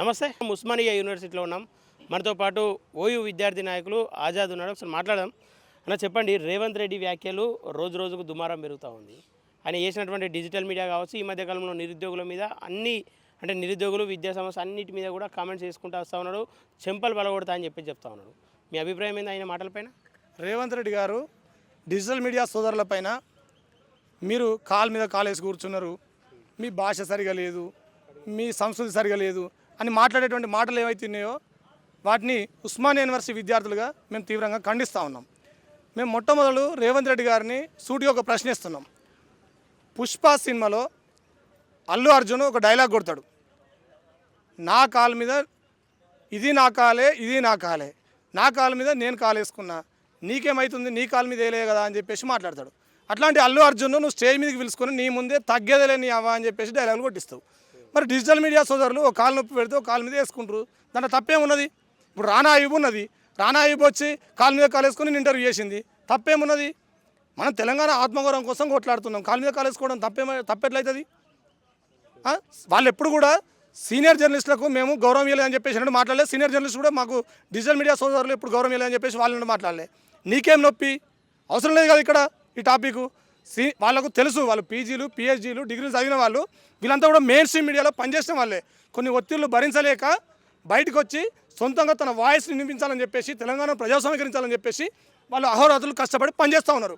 నమస్తే. ఉస్మానియా యూనివర్సిటీలో ఉన్నాం. మనతో పాటు ఓయూ విద్యార్థి నాయకులు ఆజాద్ ఉన్నాడు ఒకసారి మాట్లాడదాం. అన్న చెప్పండి రేవంత్ రెడ్డి వ్యాఖ్యలు రోజు రోజుకు దుమారం పెరుగుతూ ఉంది. ఆయన చేసినటువంటి డిజిటల్ మీడియా కావచ్చు ఈ మధ్య కాలంలో నిరుద్యోగుల మీద అన్ని అంటే నిరుద్యోగులు విద్యా సంస్థ అన్నిటి మీద కూడా కామెంట్స్ చేసుకుంటూ వస్తూ ఉన్నాడు. చెంపలు బలగొడతా అని చెప్పి చెప్తా ఉన్నాడు. మీ అభిప్రాయం ఏంది ఆయన మాటలపైన రేవంత్ రెడ్డి గారు డిజిటల్ మీడియా సోదరులపైన మీరు కాల్ మీద కాలేసి కూర్చున్నారు. మీ భాష సరిగా లేదు. మీ సంస్కృతి సరిగా లేదు. అని మాట్లాడేటువంటి మాటలు ఏవైతే ఉన్నాయో వాటిని ఉస్మానియా యూనివర్సిటీ విద్యార్థులుగా మేము తీవ్రంగా ఖండిస్తూ ఉన్నాం. మేము మొట్టమొదలు రేవంత్ రెడ్డి గారిని సూటిగా ఒక ప్రశ్నిస్తున్నాం. పుష్ప సినిమాలో అల్లు అర్జున్ ఒక డైలాగ్ కొడతాడు. నా కాలు మీద ఇది నా కాలే ఇది నా కాలే. నా కాలు మీద నేను కాలేసుకున్నా నీకేమవుతుంది నీ కాలు మీద వేయలే కదా అని చెప్పేసి మాట్లాడతాడు. అట్లాంటి అల్లు అర్జున్ నువ్వు స్టేజ్ మీదకి పిలుచుకొని నీ ముందే తగ్గేదలే నీ అవ్వ అని చెప్పేసి డైలాగులు కొట్టిస్తావు. మరి డిజిటల్ మీడియా సోదరులు ఒక కాలు నొప్పి పెడితే ఒక కాలు మీద వేసుకుంటారు. దాంట్లో తప్పేమున్నది? ఇప్పుడు రానా అయ్యూబ్ ఉన్నది రానా అయ్యూబ్ వచ్చి కాలు మీద కాలు వేసుకొని ఇంటర్వ్యూ చేసింది. తప్పేమున్నది? మనం తెలంగాణ ఆత్మగౌరవం కోసం కొట్లాడుతున్నాం. కాలు మీద కాలు వేసుకోవడం తప్పెట్లయితుంది వాళ్ళు ఎప్పుడు కూడా సీనియర్ జర్నలిస్టులకు మేము గౌరవం ఇవ్వలేదు అని చెప్పేసి అంటే మాట్లాడలేదు. సీనియర్ జర్నలిస్ట్ కూడా మాకు డిజిటల్ మీడియా సోదరులు ఎప్పుడు గౌరవం ఇవ్వలేదు అని చెప్పేసి వాళ్ళని మాట్లాడలే. నీకేం నొప్పి? అవసరం లేదు కదా ఇక్కడ ఈ టాపిక్. వాళ్ళకు తెలుసు వాళ్ళు పీజీలు పిహెచ్డీలు డిగ్రీలు చదివిన వాళ్ళు వీళ్ళంతా కూడా మెయిన్ స్ట్రీమ్ మీడియాలో పనిచేసిన వాళ్ళే. కొన్ని ఒత్తిళ్ళు భరించలేక బయటకు వచ్చి సొంతంగా తన వాయిస్ని వినిపించాలని చెప్పేసి తెలంగాణ ప్రజాస్వామీకరించాలని చెప్పేసి వాళ్ళు అహోరాత్రులు కష్టపడి పనిచేస్తూ ఉన్నారు.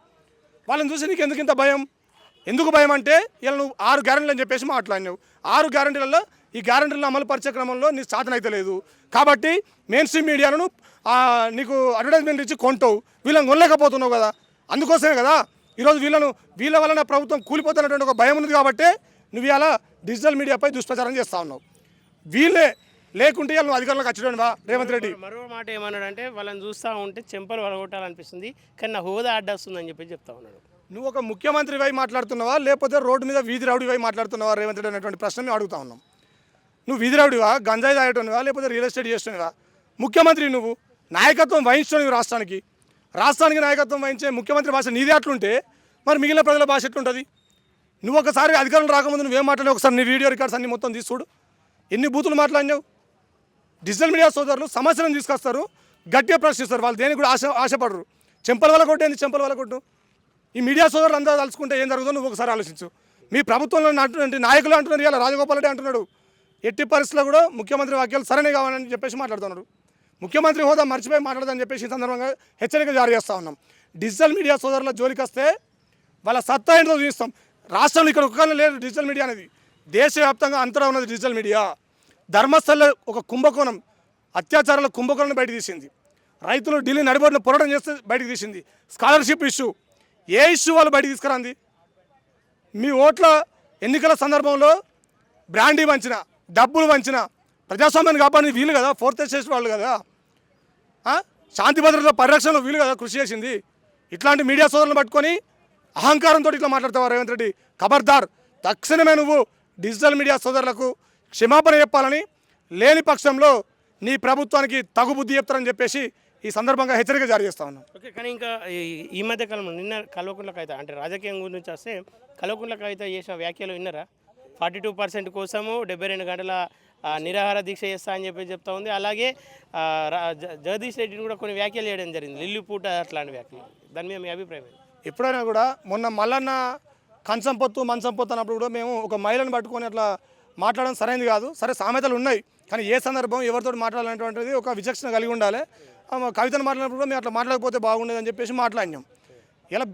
వాళ్ళని చూసి నీకు ఎందుకు ఇంత భయం? ఎందుకు భయం అంటే ఇలా నువ్వు ఆరు గ్యారెంటీలు అని చెప్పేసి మాట్లాడినావు. ఆరు గ్యారెంటీలలో ఈ గ్యారంటీలను అమలు పరిచే క్రమంలో నీ సాధన అయితే లేదు. కాబట్టి మెయిన్ స్ట్రీమ్ మీడియాను నీకు అడ్వర్టైజ్మెంట్ ఇచ్చి కొంటావు. వీళ్ళని కొనలేకపోతున్నావు కదా. అందుకోసమే కదా ఈరోజు వీళ్ళను వీళ్ళ వలన ప్రభుత్వం కూలిపోతున్నటువంటి ఒక భయం ఉంది కాబట్టి నువ్వు ఇలా డిజిటల్ మీడియాపై దుష్ప్రచారం చేస్తా ఉన్నావు. వీళ్ళే లేకుంటే నువ్వు అధికారంలోకి వచ్చాడు వా రేవంత్ రెడ్డి. మరో మాట ఏమన్నాడంటే వాళ్ళని చూస్తూ ఉంటే చెంపలు బలగొట్టాలనిపిస్తుంది కానీ నా హోదా అడ్డొస్తుందని చెప్పి చెప్తా ఉన్నాడు. నువ్వు ఒక ముఖ్యమంత్రి వై మాట్లాడుతున్నావా లేకపోతే రోడ్డు మీద వీధి రౌడీ వై మాట్లాడుతున్నావా రేవంత్ రెడ్డి అనేటువంటి ప్రశ్న మేము అడుగుతా ఉన్నాం. నువ్వు వీధి రౌడివా గంజాయి తాగేటోనివా లేకపోతే రియల్ ఎస్టేట్ చేస్తునివా ముఖ్యమంత్రి నువ్వు నాయకత్వం వహించుకోనివి రాష్ట్రానికి. రాష్ట్రానికి నాయకత్వం వహించే ముఖ్యమంత్రి భాష నీదే అట్లుంటే మరి మిగిలిన ప్రజల భాష ఎట్లుంటుంది? నువ్వు ఒకసారి అధికారం రాకముందు నువ్వేం మాట్లాడినావు ఒకసారి నీ వీడియో రికార్డ్స్ అన్ని మొత్తం తీసి చూడు. ఎన్ని బూతులు మాట్లాడినావు? డిజిటల్ మీడియా సోదరులు సమస్యలను తీసుకొస్తారు గట్టిగా ప్రశ్నిస్తారు. వాళ్ళు దేనికి కూడా ఆశ ఆశపడరు. చెంపల వల్ల కొట్టేంది చెంపల వల్ల కొట్టు. ఈ మీడియా సోదరులు అందరూ తలుచుకుంటే ఏం జరుగుతుందో నువ్వు ఒకసారి ఆలోచించు. మీ ప్రభుత్వంలో ఉన్నటువంటి నాయకులు అంటున్నారు ఇలా రాజగోపాల్ రెడ్డి అంటున్నాడు. ఎట్టి పరిస్థితుల్లో కూడా ముఖ్యమంత్రి వాక్యాలు సరైన కావాలని చెప్పేసి మాట్లాడుతున్నారు ముఖ్యమంత్రి హోదా మర్చిపోయి మాట్లాడదని చెప్పేసి ఈ సందర్భంగా హెచ్చరిక జారీ చేస్తూ ఉన్నాం. డిజిటల్ మీడియా సోదరుల జోలికి వస్తే వాళ్ళ సత్తా ఏంటో చూపిస్తాం. రాష్ట్రంలో ఇక్కడ ఒక్కనే లేదు డిజిటల్ మీడియా అనేది. దేశవ్యాప్తంగా అంతటా ఉన్నది డిజిటల్ మీడియా. ధర్మస్థల ఒక కుంభకోణం అత్యాచారాల కుంభకోణం బయట తీసింది. రైతులు ఢిల్లీ నడిబడిన పోరాటం చేస్తే బయటకు తీసింది. Scholarship issue. ఏ ఇష్యూ వాళ్ళు బయటకు తీసుకురాంది? మీ ఓట్ల ఎన్నికల సందర్భంలో బ్రాండీ వంచిన డబ్బులు వంచిన ప్రజాస్వామ్యాన్ని కాపాడి వీలు కదా? ఫోర్త్ చేసే వాళ్ళు కదా? శాంతి భద్రతల పరిరక్షణలో వీలు కదా కృషి చేసింది. ఇట్లాంటి మీడియా సోదరులను పట్టుకొని అహంకారంతో ఇట్లా మాట్లాడతావు రేవంత్ రెడ్డి? ఖబర్దార్ తక్షణమే నువ్వు డిజిటల్ మీడియా సోదరులకు క్షమాపణ చెప్పాలని లేని పక్షంలో నీ ప్రభుత్వానికి తగు బుద్ధి చెప్తారని చెప్పేసి ఈ సందర్భంగా హెచ్చరిక జారీ చేస్తా ఉన్నాం. ఓకే కానీ ఇంకా ఈ- ఈ మధ్య కాలంలో నిన్న కల్వకుంట్ల కవిత అంటే రాజకీయం గురించి వస్తే కల్వకుంట్ల కవిత చేసిన వ్యాఖ్యలు విన్నారా? ఫార్టీ టూ పర్సెంట్ కోసము డెబ్బై రెండు గంటల నిరాహార దీక్ష చేస్తా అని చెప్పి చెప్తా ఉంది. అలాగే రా- జ- జగదీష్ రెడ్డిని కూడా కొన్ని వ్యాఖ్యలు చేయడం జరిగింది. లిల్లి పూట అట్లాంటి వ్యాఖ్యలు. దాని మీద మీ అభిప్రాయం ఎప్పుడైనా కూడా మొన్న మల్లన్న కంచం పొత్తు మంచం పొత్తు అన్నప్పుడు కూడా మేము ఒక మహిళను పట్టుకొని అట్లా మాట్లాడడం సరైనది కాదు. సరే సామెతలు ఉన్నాయి. కానీ ఏ సందర్భం ఎవరితో మాట్లాడాలనేటువంటిది ఒక విచక్షణ కలిగి ఉండాలి. కవితను మాట్లాడినప్పుడు కూడా మేము అట్లా మాట్లాడకపోతే బాగుండేది అని చెప్పేసి మాట్లాడినాం. ఇలా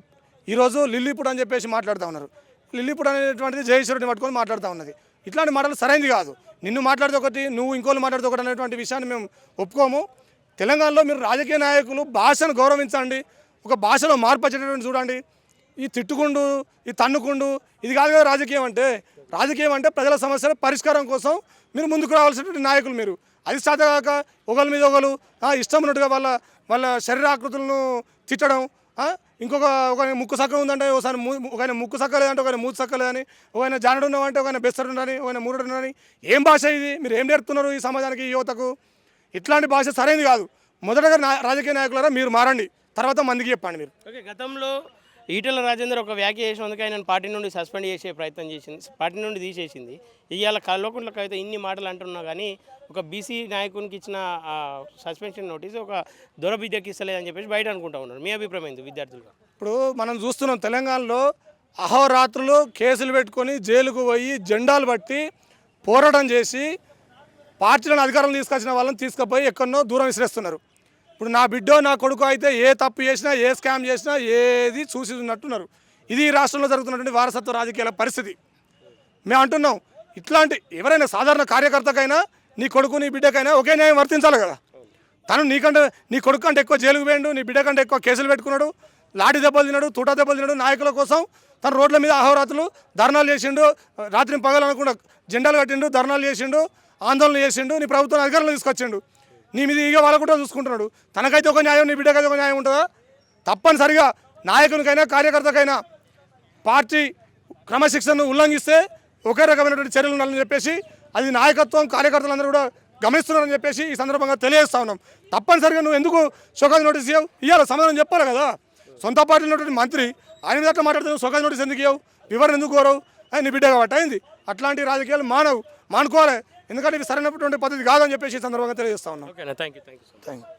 ఈరోజు లిల్లీపుడ్ అని చెప్పేసి మాట్లాడుతూ ఉన్నారు. లిల్లీపుడ్ అనేటువంటిది జయేశ్వరుడిని పట్టుకొని మాట్లాడుతూ ఉన్నది. ఇట్లాంటి మాటలు సరైనది కాదు. నిన్ను మాట్లాడితే ఒకటి నువ్వు ఇంకోళ్ళు మాట్లాడితే ఒకటి అనేటువంటి విషయాన్ని మేము ఒప్పుకోము. తెలంగాణలో మీరు రాజకీయ నాయకులు భాషను గౌరవించండి. ఒక భాషలో మార్పు వచ్చేటటువంటి చూడండి. ఈ తిట్టుకుండు ఈ తన్నుకుండు ఇది కాదు కదా రాజకీయం అంటే. రాజకీయం అంటే ప్రజల సమస్యల పరిష్కారం కోసం మీరు ముందుకు రావాల్సినటువంటి నాయకులు మీరు. అది సాధగాక ఒకరి మీద ఒకరు ఇష్టం ఉన్నట్టుగా వాళ్ళ వాళ్ళ శరీరాకృతులను తిట్టడం ఇంకొక ఒక ముక్కు సక్క ఉందంటే ఒకసారి ఒక ముక్కు సక్క లేదంటే ఒక మూతి సక్క లేదని ఒక జానడు ఉన్నామంటే ఒక ఆయన బెస్తడు ఉండని ఒక ఆయన ఉండని ఏం భాష ఇది? మీరు ఏం నేర్పుతున్నారు ఈ సమాజానికి ఈ యువతకు? ఇట్లాంటి భాష సరైనది కాదు. మొదటగా నా- రాజకీయ నాయకులారా మీరు మారండి. తర్వాత మందికి చెప్పండి మీరు. ఓకే గతంలో ఈటల రాజేందర్ ఒక వ్యాఖ్య చేసినందుకు ఆయన పార్టీ నుండి సస్పెండ్ చేసే ప్రయత్నం చేసింది పార్టీ నుండి తీసేసింది. ఇవాళ కల్వకుంట్ల అయితే ఇన్ని మాటలు అంటున్నా కానీ ఒక బీసీ నాయకునికి ఇచ్చిన సస్పెన్షన్ నోటీస్ ఒక దొర విద్యకి ఇస్తలేదని చెప్పేసి బయట అనుకుంటా ఉన్నారు. మీ అభిప్రాయం ఏంది విద్యార్థులుగా? ఇప్పుడు మనం చూస్తున్నాం తెలంగాణలో అహోరాత్రులు కేసులు పెట్టుకొని జైలుకు పోయి జెండాలు బట్టి పోరాటం చేసి పార్టీలను అధికారం తీసుకొచ్చిన వాళ్ళని తీసుకుపోయి ఎక్కడనో దూరం విసిరేస్తున్నారు. ఇప్పుడు నా బిడ్డో నా కొడుకు అయితే ఏ తప్పు చేసినా ఏ స్కామ్ చేసినా ఏది చూసి ఉన్నట్టున్నారు ఇది ఈ రాష్ట్రంలో జరుగుతున్నటువంటి వారసత్వ రాజకీయాల పరిస్థితి. మేము అంటున్నాం ఇట్లాంటి ఎవరైనా సాధారణ కార్యకర్తకైనా నీ కొడుకు నీ బిడ్డకైనా ఒకే న్యాయం వర్తించాలి కదా. తను నీకంటే నీ కొడుకు కంటే ఎక్కువ జైలుకు పోయిండు నీ బిడ్డ కంటే ఎక్కువ కేసులు పెట్టుకున్నాడు లాఠీ దెబ్బలు తిన్నాడు తూటా దెబ్బలు తిన్నాడు నాయకుల కోసం తన రోడ్ల మీద అహోరాత్రులు ధర్నాలు చేసిండు రాత్రి పగలు జెండాలు కట్టిండు ధర్నాలు చేసిండు ఆందోళన చేసిండు నీ ప్రభుత్వం అధికారంలో తీసుకొచ్చిండు. నీ మీద ఇక వాళ్ళకుంటా కూడా చూసుకుంటున్నాడు. తనకైతే ఒక న్యాయం నీ బిడ్డకైతే ఒక న్యాయం ఉంటుందా? తప్పనిసరిగా నాయకునికైనా కార్యకర్తకైనా పార్టీ క్రమశిక్షణను ఉల్లంఘిస్తే ఒకే రకమైనటువంటి చర్యలు ఉండాలని చెప్పేసి అది నాయకత్వం కార్యకర్తలందరూ కూడా గమనిస్తున్నారని చెప్పేసి ఈ సందర్భంగా తెలియజేస్తా ఉన్నాం. తప్పనిసరిగా నువ్వు ఎందుకు షోకాజ్ నోటీస్ ఇవ్వవు ఇవ్వాలి సమాధానం చెప్పాలి కదా. సొంత పార్టీలో ఉన్నటువంటి మంత్రి ఆయన మీద అట్లా మాట్లాడితే షోకాజ్ నోటీస్ ఎందుకు ఇవ్వవు వివరణ ఎందుకు కోరవు? అని నీ బిడ్డ కాబట్టి అయింది. అట్లాంటి రాజకీయాలు మానవు మానుకోవాలి. ఎందుకంటే ఇది సరైనటువంటి పద్ధతి కాదని చెప్పేసి ఈ సందర్భంగా తెలియజేస్తా ఉన్నాం. ఓకేనా thank you thank you thank you